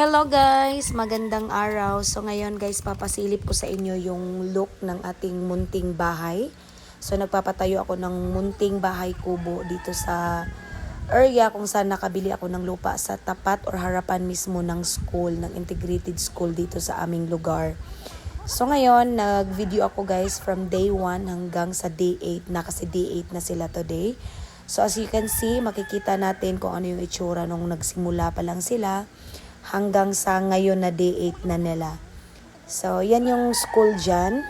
Hello guys! Magandang araw. So ngayon guys, papasilip ko sa inyo yung look ng ating munting bahay. So nagpapatayo ako ng munting bahay kubo dito sa area kung saan nakabili ako ng lupa sa tapat or harapan mismo ng school, ng integrated school dito sa aming lugar. So ngayon, nag-video ako guys from day 1 hanggang sa day 8 na kasi day 8 na sila today. So as you can see, makikita natin kung ano yung itsura nung nagsimula pa lang sila hanggang sa ngayon na day 8 na nila. So yan yung school dyan.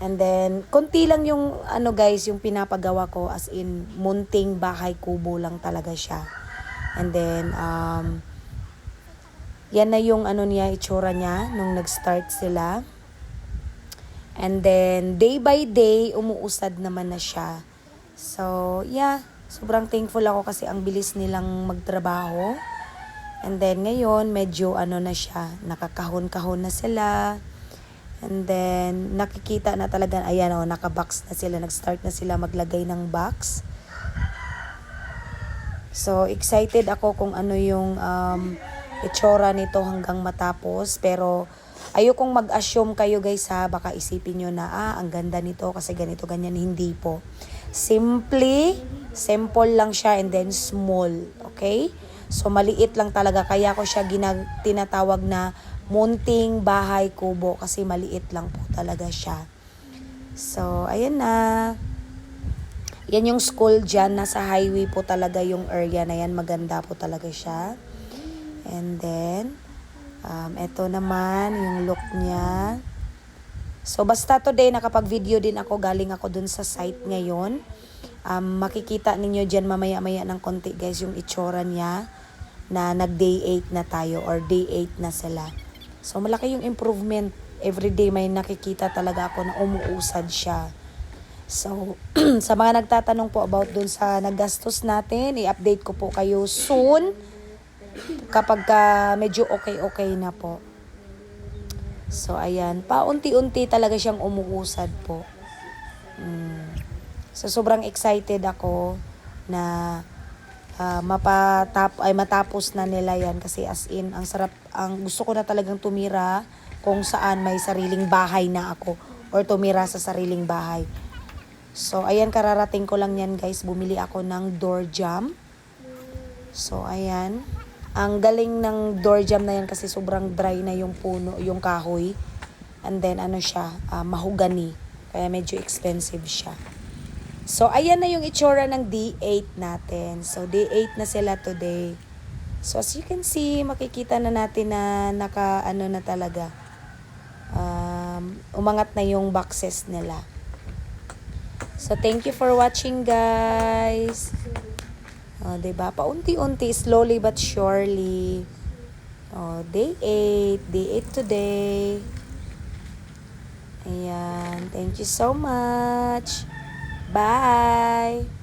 And then, konti lang yung ano guys, yung pinapagawa ko as in munting bahay kubo lang talaga siya. And then, um, yan na yung ano niya, itsura niya nung nag-start sila. And then, day by day, umuusad naman na siya. So, yeah. Sobrang thankful ako kasi ang bilis nilang magtrabaho. And then, ngayon, medyo ano na siya. Nakakahon-kahon na sila. And then, nakikita na talaga, ayan o, nakabox na sila. Nag-start na sila maglagay ng box. So, excited ako kung ano yung um, itsura nito hanggang matapos. Pero, ayokong mag-assume kayo guys ha. Baka isipin nyo na, ah, ang ganda nito kasi ganito, ganyan. Hindi po. Simply, simple lang siya and then small. Okay? So, maliit lang talaga. Kaya ko siya ginag tinatawag na munting bahay kubo kasi maliit lang po talaga siya. So, ayan na. Yan yung school dyan. Nasa highway po talaga yung area na yan. Maganda po talaga siya. And then, um, ito naman yung look niya. So, basta today nakapag-video din ako. Galing ako dun sa site ngayon. Um, makikita ninyo dyan mamaya-maya ng konti guys yung itsura niya na nag-day 8 na tayo or day 8 na sila. So, malaki yung improvement. Everyday may nakikita talaga ako na umuusad siya. So, sa mga nagtatanong po about dun sa nagastos natin, i-update ko po kayo soon kapag ka medyo okay-okay na po. So, ayan. Paunti-unti talaga siyang umuusad po. Mm. So, sobrang excited ako na ah, mapatap ay matapos na nila yan kasi as in ang sarap ang gusto ko na talagang tumira kung saan may sariling bahay na ako or tumira sa sariling bahay. So ayan kararating ko lang yan guys, bumili ako ng door jam. So ayan, ang galing ng door jam na yan kasi sobrang dry na yung puno, yung kahoy. And then ano siya, ah, mahugani. Kaya medyo expensive siya. So, ayan na yung itsura ng D8 natin. So, D8 na sila today. So, as you can see, makikita na natin na naka, ano na talaga, um, umangat na yung boxes nila. So, thank you for watching, guys. Oh, 'di ba? Paunti-unti, slowly but surely. Oh, day 8, day 8 today. Ayan, thank you so much. Bye!